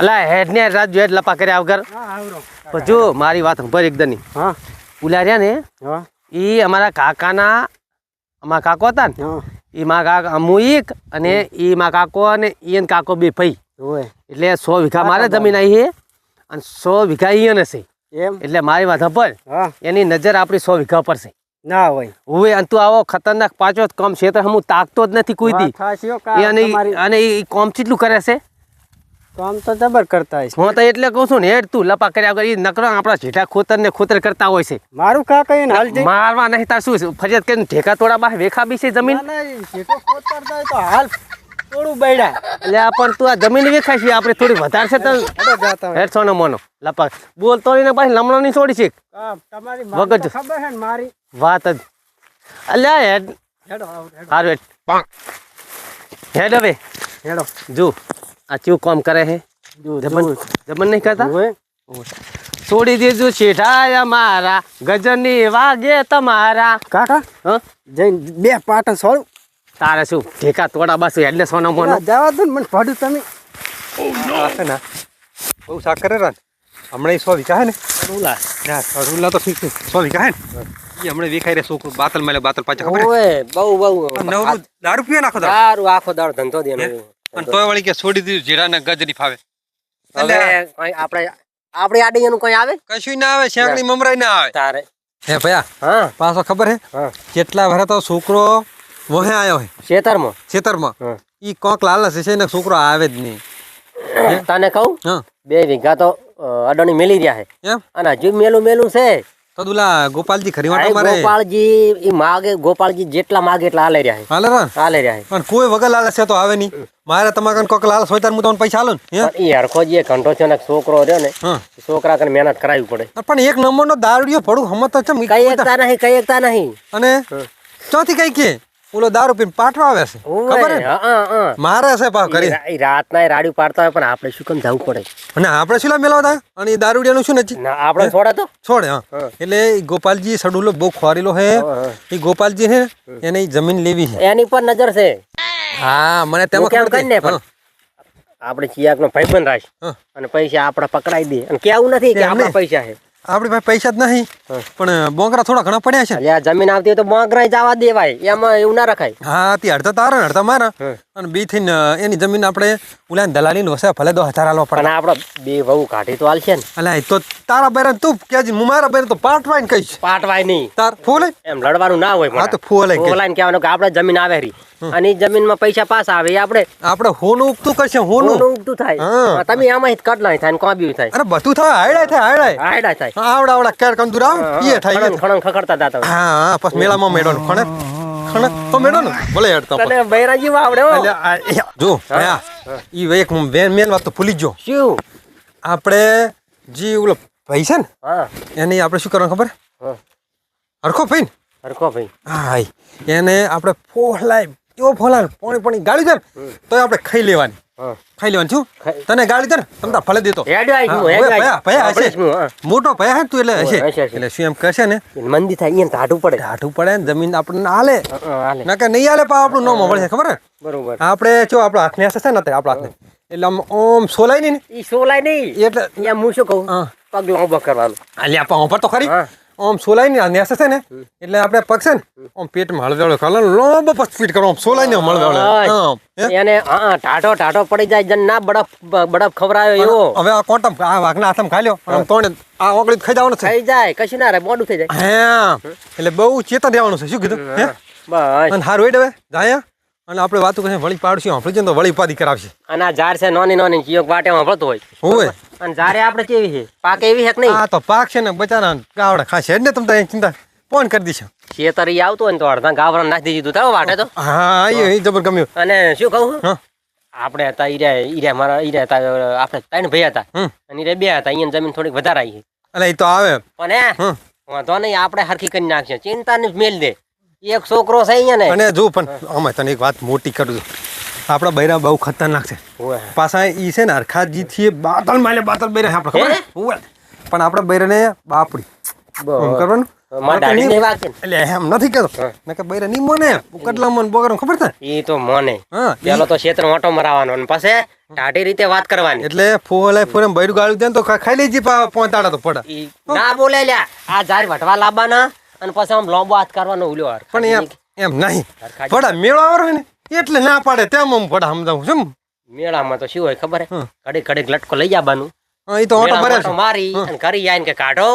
અલા હેડ ને રાત જો લપા કર્યા વગર. જો મારી વાત ઉપર એકદમ હા. ઉલા રહ્યા ને એ અમારા કાકાના અમારા કાકો હતા ને એ મારા કાકા અમુ એક અને એ મારા કાકો અને એને કાકો બે ભાઈ. એટલે સો વીઘા મારે જમીન આવી છે અને સો વીઘા અહીંયા હશે એટલે મારી વાત પર એની નજર આપણી સો વીઘા પર છે. ના હોય. હવે અને તું આવો ખતરનાક પાછો કમ ક્ષેત્ર હું તાકતો જ નથી કોઈ દી. અને અને એ કોમ ચેટલું કરે છે? કામ તો જબર કરતા હશે હું તો એટલે કહું છું ને હેડ તું લપા કર્યા વગર એ નકરો આપણા જેઠા ખોતર ને ખોતર કરતા હોય છે. મારું કાકા એને હાલ મારવા નહીં તાર શું? ફરિયાદ કરીને ઠેકા તોડા બા વેખા છે જમીન? ના, ના, ખોતરતા હોય તો હાલ થોડું બૈડા. એટલે પણ તું આ જમીન વેખાય છે આપણે થોડી વધારે છે તો હેડો સોનો મોનો લપા. બોલતો તો ને પાછી લમણો નહીં છોડી છે તમારી વગર મારી તો જ. ખબર છે મારી. વાત જ. અલ્યા હેડ. હેડો હેડ. હેડ હવે. હેડો. જો. આ ચેવું કામ કરે છે જમન. જમન નહીં કરતા? છોડી દીધું શેઠાય મારા ગજની વાગે તમારા. કાકા? હ? જઈને બે પાટણ સોળ. તારે શું ઠેકા તોડા બાસુ એટલે સોના મોનો જવા દો મને પડ્યું તમે. હશે ને બહુ શાક કરે રાન. હમણાં સો વીઘા હે ને? રૂલા ના રૂલા તો સો વીઘા હે ને? એ હમણાં વેખાઈ રે છોકરું. બાતલ મેલે બાતલ પાછા ખબર? ઓય બહુ બહુ નવરું દારૂ પીવે નાખો દારૂ આખો દાડો ધંધો દે અને તોય વળી કે છોડી દીધું જીરા ને ગજ નહીં ફાવે હવે કઈ આપણે આપણી આડી એનું કઈ આવે? કશું ના આવે શેકડી મમરાઈ ના આવે. તારે. હે ભયા હા. પાછો ખબર હે? હા. કેટલા ભરે તો છોકરો વહે આવ્યો હે. ખેતરમાં ખેતરમાં. ઈ કોક લાલસ છે ને છોકરો આવે જ નહીં. તને કહું? હા. બે વીઘા તો અડણી મેલી રહ્યા છે અને હજુ મેલું મેલું છે. તો દુલા ગોપાલજી ખરી વાત વાંટો મારે. ગોપાળજી ઈ માગે ગોપાલજી જેટલા માગે એટલા હાલે રહ્યા છે. હાલે રા. હાલે રહ્યા છે. પણ કોઈ વગર લાલચ છે તો આવે નહીં. મારે તમારે કોક લાલ સોઈતાર હું તમને પૈસા આલું ને ઈ હરખોજી એક ઘંટો છે ને છોકરો રહ્યો ને છોકરા કને મહેનત કરાવી પડે. પણ એક નંબરનો દારૂડિયો પડું હમત ચમ કઈ એકતા નહીં કઈ એકતા નહીં. અને ચોથી કઈ કે? ઓલો દારૂ પીને પાઠવા આવે છે. ખબર મારે છે પાવ કરી. રાતના રાડ્યું પાડતા હોય પણ આપણે શું કેમ જવું પડે? અને આપણે શું મેળવતા? અને એ દારૂડિયાનું શું નથી આપણે છોડે તો. છોડે હા. એટલે ગોપાલજી સડુલો બહુ ખોરેલો હે. એ ગોપાલજી હે એને જમીન લેવી છે એની પર નજર છે. હા મને તેમાં કેમ કરીને પણ? આપણે ચિયાક નો ભાઈબંધ રાખ અને પૈસા આપણે પકડાઈ દે. અને કેવું નથી કે આપણા પૈસા છે. આપણી પાસે પૈસા જ નહીં પણ બોંગરા થોડા ઘણા પડ્યા છે. આ જમીન આવતી હોય તો મોંઘરાઈ જવા દેવાય એમાં એવું ના રખાય. હા તે અડધા તારા ને અડધા મારા. અને બી થી એની જમીન આપણે ઓલા દલાલી નો વસે ભલે દો હજાર આલવા પડે. પણ આપણે બે વહુ કાઢી તો હાલશે ને. અલા તો તારા બેરા તું કેજી હું મારા બેરા તો પાટવાઈને કહીશ. પાટવાય નહીં. તાર ફૂલે. એમ લડવાનું ના હોય હા તો ફૂલે ઓલાને કહેવાનું કે આપણે જમીન આવે રી. અને જમીનમાં પૈસા પાસ આવે આપણે આપણે હોનું ઉગતું કરશે હોનું. ઉગતું થાય. તમે આમાં કટલા થાય ને કોબ્યું થાય. અરે બધું થાય હાયડાય થાય હાયડાય આયડા થાય. આવડા આવડા કેર કંદુર આવ ઈએ થાય ખણંગ ખખડતા દાતા. હા હા પછી મેળામાં મેળો ખણે તો મેળો ને ભલે હેડતા તને બૈરાજી વાવડે હો. એટલે આ એ જો ઈ એક મેન મેન વાત તો ભૂલી જો શું? આપણે જે ઓલો ભાઈ છે ને હા. એને આપણે શું કરવાનું ખબર? હરખો ભાઈ હરખો ભાઈ. હા. એને આપણે ફોલાય એવો ફોલાય પોણી પોણી ગાળી દે તો આપણે ખાઈ લેવાની. ખાઈ લેવાનું છું. તને ગાળી દે ને તમ તાર ફલે દેતો ભયા, હશે. મોટો ભયા હે તું એટલે હશે. એટલે શું એમ કહેશે ને? મંદી થાય એને ઢાઢું પડે. ઢાઢું પડે ને જમીન આપણને હાલે. ના કે નહીં હાલે પા આપણું ન મળશે ખબર બરોબર. આપણે જો આપણા હાથની હશે ને આપણા હાથને. એટલે આમ ઓમ સોલાય નહીં ઈ સોલાય નહીં. એટલે હું શું કહું? હા. ઊભા કરવાનું. કરવાનો આલ્યા પણ ઉપર તો ખરી. હા. સોલાઈ ને નેસે છે ને એટલે આપણે પગ છે ને પેટ પેટમાં હળવેળો ખાલો લોબો પછી ફીટ કરો આમ સોલાઈ ને હળવેળો. એને હા ટાટો ટાટો પડી જાય જન ના બડફ બડફ ખવરાયો એવો. હવે આ કોટમ આ વાઘના હાથમાં ખાલ્યો? આમ તોણે આ ઓગળી ખાઈ જવાનું છે. ખાઈ જાય કશું ના રે મોડું થઈ જાય. હા. એટલે બહુ ચેતન રહેવાનું છે શું કીધું? હે? બસ. અને હારું હેડ હવે જાય અને આપણે વાતો કરીએ વળી પાડશું આપણે જઈને તો વળી પાડી કરાવશે. અને આ ઝાડ છે નોની નોની કિયોક વાટે વાપરતો હોય. હોય? અને ઝાડે આપણે કેવી છે? પાક એવી છે કે નહીં? આ તો પાક છે ને બચારા ગાવડા ખાશે. ને તમે તારી ચિંતા. ફોન કરી દીશો ખેતર ઈ આવતું હોય ને તો અડધા ગાવડા નાખી દીધું તારો વાટે તો. હા એ જબર ગમ્યું. અને શું કહું આપણે હતા ઈરા ઈરા મારા ઈરા હતા આપણે ત્રણ ભાઈ હતા. અને ઈરા બે હતા. અહીંયા જમીન થોડીક વધારે આવી છે. એટલે એ તો આવે. પણ હે વાંધો નહીં આપણે હરખી કરી નાખશે ચિંતા ને મેલ દે. એક છોકરો છે અહીંયા ને. અને જો પણ અમે તને એક વાત મોટી કરું છું. આપણા બૈરા બહુ ખતરનાક છે. પાછા ઈ છે ને હરખાજી થી બાતલ માલે બાતલ બૈરા આપણે ખબર? હે? પણ આપણા બૈરાને બાપડી. કરવાનું. એટલે એમ નથી કહેતો. બૈરા મને. કેટલા મન બોગર ખબર છે? ઈ તો મને. હા પેલો તો ક્ષેત્ર ઓટો મરાવાનો અને પછી ટાઢી રીતે વાત કરવાની. એટલે ફોલે ફોરે બૈરું ગાળું દે તો ખાઈ લેજી પોતાડા તો પડે. ના બોલે લ્યા. આ વટવા લાવવાના અને પછી આમ લાંબો હાથ કરવાનો ઉલ્યો હાર. પણ એમ એમ નહીં. ભડા મેળો આવરો ને એટલે ના પાડે તેમ આમ ભડા સમજાવું છું મેળામાં તો શું હોય ખબર હે? કડે કડીક લટકો લઈ જવાનું. એ તો ઓટો ભરે મારે મારી અને ઘરે આવીને કે કાઢો.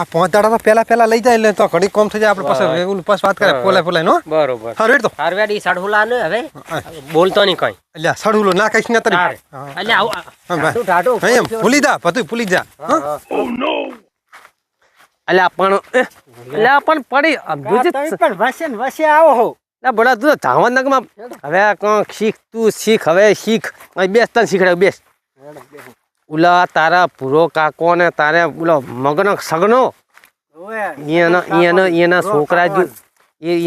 આ પોતાડા તો પેલા પેલા લઈ જાય એટલે તો ઘડી કોમ થઈ જાય આપણે પાસે ઓલું પાછું વાત કરે પોલે પોલે નો બરોબર. હા રેડ તો. ઈ સડહુલા ને હવે. બોલતો નહીં કઈ. એટલે સડહુલો ના કઈશ ના તરી. અલ્યા આવું, એમ ભૂલી જા બધું ભૂલી જા. હા? અલ્યા પણ અલ્યા પણ પડી આમ પણ વસે વસે આવો હો. લે બડા તું ધાવન નગમાં હવે કોણ શીખ તું શીખ હવે શીખ. બેસ તને શીખડે બેસ. ઉલા તારા પૂરો કાકો ને તારે ઓલો મગનો સગનો. એના એના એના છોકરા જો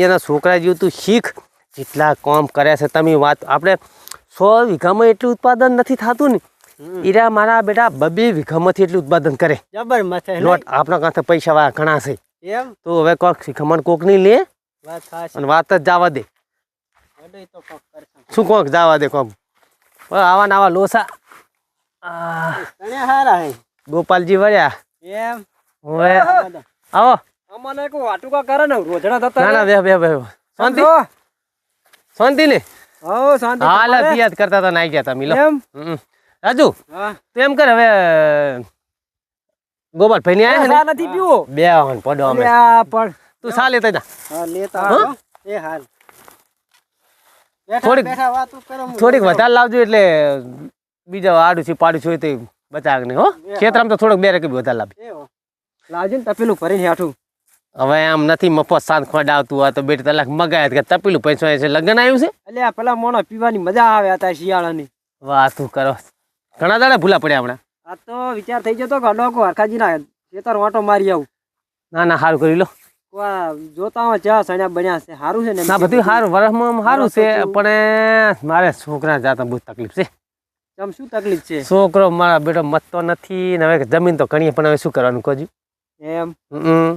એના છોકરા જેવું તું શીખ. જેટલા કામ કરે છે તમે વાત આપણે સો વીઘામાં એટલું ઉત્પાદન નથી થતું ને. ઈરા મારા બેટા બબે વીઘામાંથી એટલું ઉત્પાદન કરે. જબર લોટ આપણા કાંઠે પૈસા વાળા ઘણા છે. એમ? તો હવે કોક શીખમણ કોકની લે વાત ખાસ અને વાત જ જવા દે. કોક શું કોક જવા દે કોક? આવા ને આવા લોસા. ગોપાલજી વળ્યા. એમ? હવે આવો અમને કોઈ વાટુકા કરે ને રોજણા થતા ના ના બે બે બે શાંતિ? શાંતિ ને હો શાંતિ હાલ તમારે? કરતા હતા નાઈ ગયા તા મિલો. એમ? હમ. રાજુ હા. તું એમ કર હવે ગોપાલ ભાઈ આયા ચા નથી પીવો. બે હન પડો અમે. આ પણ તું સા લેતા જા. હા લેતા હા? એ હાલ. થોડીક- બેઠા વાતો કરો હું. થોડીક વધારે લાવજો એટલે બીજા આડું છે પાડું છે તે બચાવ નહીં હો. ખેતરામાં તો થોડોક બે રકમ વધારે લાવી એવો. લાવજો ને તપેલું ભરીને હાઠું. હવે આમ નથી મફત સાંજ ખોડ આવતું હોય તો બે તલાક મગાય કે તપેલું પૈસો છે. લગ્ન આવ્યું છે? અલ્યા પેલા મોણો પીવાની મજા આવે હતા શિયાળાની. વાહ તું કરો. ઘણા દાડા ભૂલા પડ્યા હમણાં. આ તો વિચાર થઈ જતો કે હરખાજી ના ખેતર વાંટો મારી આવું. ના ના સારું કરી લો. જોતા હોય ચા સણ્યા બન્યા છે સારું છે ને? ના બધું સારું વરસમાં સારું છે પણ મારે છોકરા જાતા બહુ તકલીફ છે. તમ શું તકલીફ છે? છોકરો મારા બેટો મતતો નથી ને હવે જમીન તો ઘણી પણ હવે શું કરવાનું કહું એમ? હમ.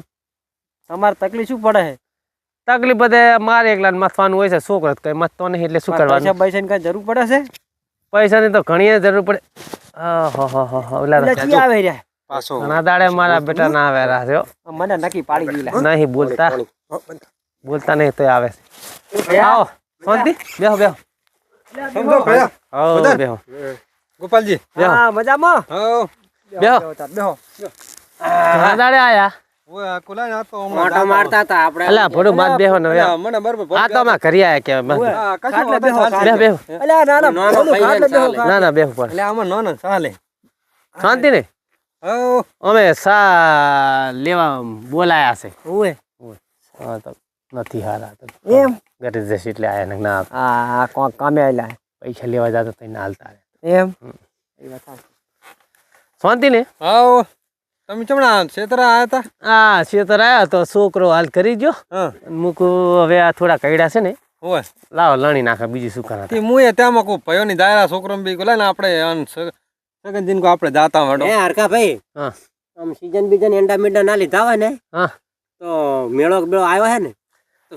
તમારે તકલીફ શું પડે? છે તકલીફ બધે મારે એકલા મથવાનું હોય છે છોકરો કઈ મથતો નહીં એટલે શું પૈસા કરવાનું? પૈસાની કઈ જરૂર પડે છે? પૈસાની તો ઘણી જરૂર પડે. ઓલા આવે રહ્યા પાછો. ઘણા દાડે મારા બેટા ના આવે મને પાડી નહીં બોલતા. બોલતા નહીં તો આવે છે. આવો શાંતિ. બેહો બેહો. સમજો ભયા. આવો બધા? બેહો. ગોપાલજી. હા મજામાં? બેહો. બેહો બેહો. ઘણા દાડે આયા. હા, શાંતિ ને? અમે સા લેવા બોલાયા છે. તો નથી હારા. તો એમ? ઘરે જશે એટલે આયા ને ના. આ કોણ કામે આવેલા પૈસા લેવા જતા તો ના હાલતા. એમ? શાંતિ ને? આવો. તમે ચમણા છેતરા આયા હતા આ શેતર આયા તો છોકરો હાલ કરી ગયો. હા. મૂકું હવે આ થોડા કઈડા છે ને ઓય લાવો લણી નાખે બીજું કરા તે મુએ ત્યાં કોઈ ભયો ની દાયરા છોકરો બી કોલા ને આપણે અન સગન કો આપણે જાતા વાડો હે હરકા ભાઈ હા. આમ સીઝન બીજન એંડા મેંડા ના લીધા હોય ને હા. તો મેળો બેળો આવ્યો હે ને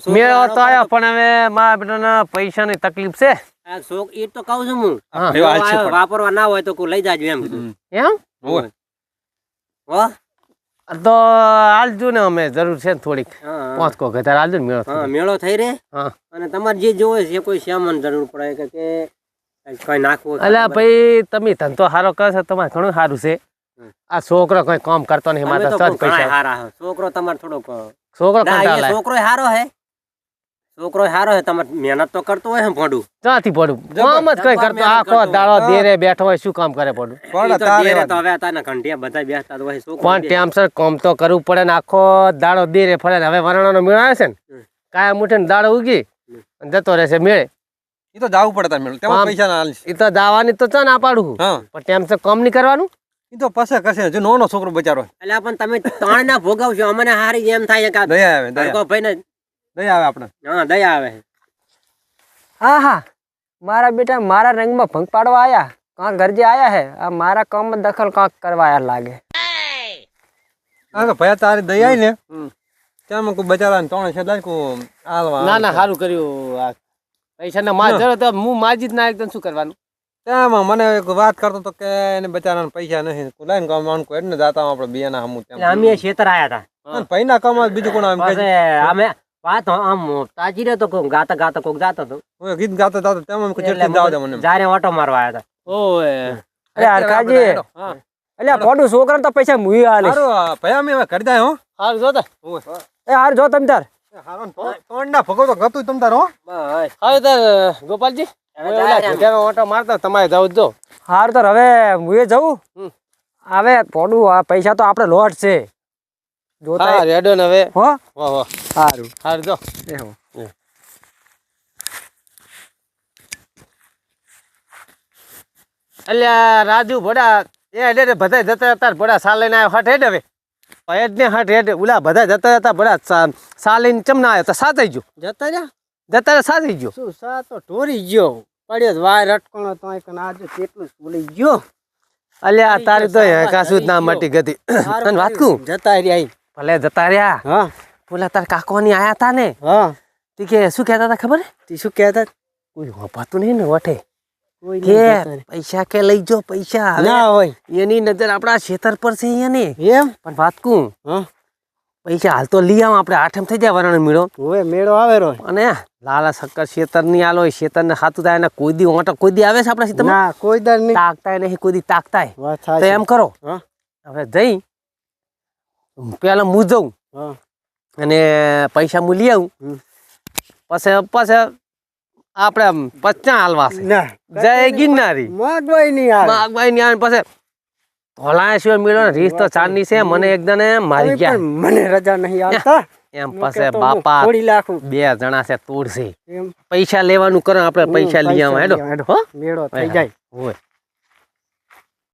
મેળો તો આવ્યો પણ હવે મારા બેટાના પૈસાની તકલીફ છે. આ છોક ઈ તો કહું છું હું હા. વાપરવા ના હોય તો કોઈ લઈ જાજો એમ. એમ? ઓય હો તો આલજો ને અમે જરૂર છે ને થોડીક. પાંચ કો ઘટાર આલજો ને મેળો હા મેળો થઈ રે હા. અને તમારે જે જોવે છે કોઈ સામાન જરૂર પડે કે કે કઈ નાખવું અલ્યા ભાઈ તમે ધંધો સારો કરો છો તમારે ઘણું સારું છે. આ છોકરો કઈ કામ કરતો નહીં અમે મારે તો તો જ ઘણાય પૈસા. છોકરો તમારે થોડોક છોકરો છોકરો હારો હે. છોકરો હારો હે તમારે મહેનત તો કરતો હોય હે ક્યાંથી પડું કામ જ કઈ કરતો આખો દાડો દેરે બેઠો હોય શું કામ કરે પડું પણ દેરે તો હવે તારના ઘંટિયા બધા બેસતા હોય શું પણ ટાઈમસર કામ તો કરવું પડે ને આખો દાડો દેરે ફરે હવે વરણાનો મેળ આવે છે ને કાયમ કાયા મુઠે ને દાડો ઉગી અને જતો રહેશે મેળે. ઈ તો જાવું પડે તાર મેળ. તેમાં પૈસા ના એ તો દાવાની તો ચા ના પાડું પણ ટાઈમસર કામ નહીં કરવાનું? એ તો પાસે કરશે જો નાનો છોકરો બચારો એટલે પણ તમે ત્રણ ના ભોગવશો અમને હારી એમ થાય કે ભાઈ ને દયા આવે આપણે હા દયા આવે હા હા. મારા બેટા મારા રંગમાં ભંગ પાડવા આયા. કાં ગરજે આયા હે આ મારા કામમાં દખલ કાંક કરવા આયા લાગે. હા તો ભયા તારી દયા ને. ત્યાં કોઈ બચારા ને ત્રણ છે કો આલવા ના ના સારું કર્યું આ. પૈસા ના માર જરો તો હું માજી જ ના એકદમ શું કરવાનું? તેમાં મને એક વાત કરતો તો કે એને બચારાને પૈસા નથી. લાઈન કમાવાનું કોઈ એટલે જાતા આપણે બિયાના હમું ત્યાં અમે ખેતર આયા હતા પૈના કમાવા બીજું કોણ આમ અમે વાત આમ તાજી રહ્યો તો કોક ગાતા ગાતા કોક જાતો તો. ગીત ગાતા ગાતા તેમ એમ ચડતી જાવ દે મને જારે ઓટો મારવા આયા હતા. ઓય. અરે હરખાજી. એટલે આ છોકરા તો પૈસા મુઈ આલે. સારું ભયા કરી હો. હારું જોતા એ હાર જો તમ તાર. હારો ભગો તો ગતું તમ તાર હો. તાર ગોપાલજી. ઓટો મારતા તમારે જવું જ જો. હાર તો હવે મુએ જાઉં હમ. હવે પોડું આ પૈસા તો આપણે લોટ છે. જોતા હા રેડો ને હવે. હો? વાહ સારું હારું. જો. એવું અલ્યા રાજુ ભડા એ હેડે રે બધા જતા હતા ભડા સાલ લઈને આવ્યો હટ હેડ હવે. હેડ ને હટ હેડ. ઓલા બધા જતા હતા ભડા સાલ લઈને ચમના આવ્યો? તો સાથે ગયો. જતા રહ્યા? જતા રહ્યા સાથે ગયો. શું સા તો ઢોરી ગયો. પડ્યો વાય અટકણો તો આજે કેટલું બોલી ગયો. અલ્યા તારી તો કાસું જ ના મટી ગતી વાત કું જતા રહ્યા ભલે જતા રહ્યા. હા. પેલા તાર કાકોની આયા હતા ને? હા. તે કે શું કહેતા હતા ખબર? તે શું કહેતા? કોઈ વપાતું નહીં ને વઠે. કોઈ કે પૈસા કે લઈ જો પૈસા હવે ના હોય. એની નજર આપણા ખેતર પર છે અહીંયાની એમ? પણ વાત કું? પૈસા હાલ તો લઈ આવ આપણે આઠમ થઈ જાય વરણ મેળો. હવે મેળો આવે રો અને લાલા શક્કર શેતરની આલો શેતર ને ખાતું થાય ને કોઈ દી ઓટો કોઈ દી આવે છે આપણા શેતર કોઈ દર નહીં. તાકતા નહીં કોઈ દી તાકતા તો એમ કરો. હવે જઈ. પેલા હું જઉં અને પૈસા હું લઈ આવું. પછી પછી આપણે પચા હાલવા જય ગિરનારી. માગભાઈ ની આવે પછી ધોલા સિવાય મેળો ને રીસ તો ચાંદની છે મને એકદમ મારી ગયા. મને રજા નહીં આવતા એમ પછી બાપા બે જણા છે તોડશે. પૈસા લેવાનું કરો આપણે પૈસા લઈ આવા હેડો. હેડો. મેળો થઈ જાય. હોય.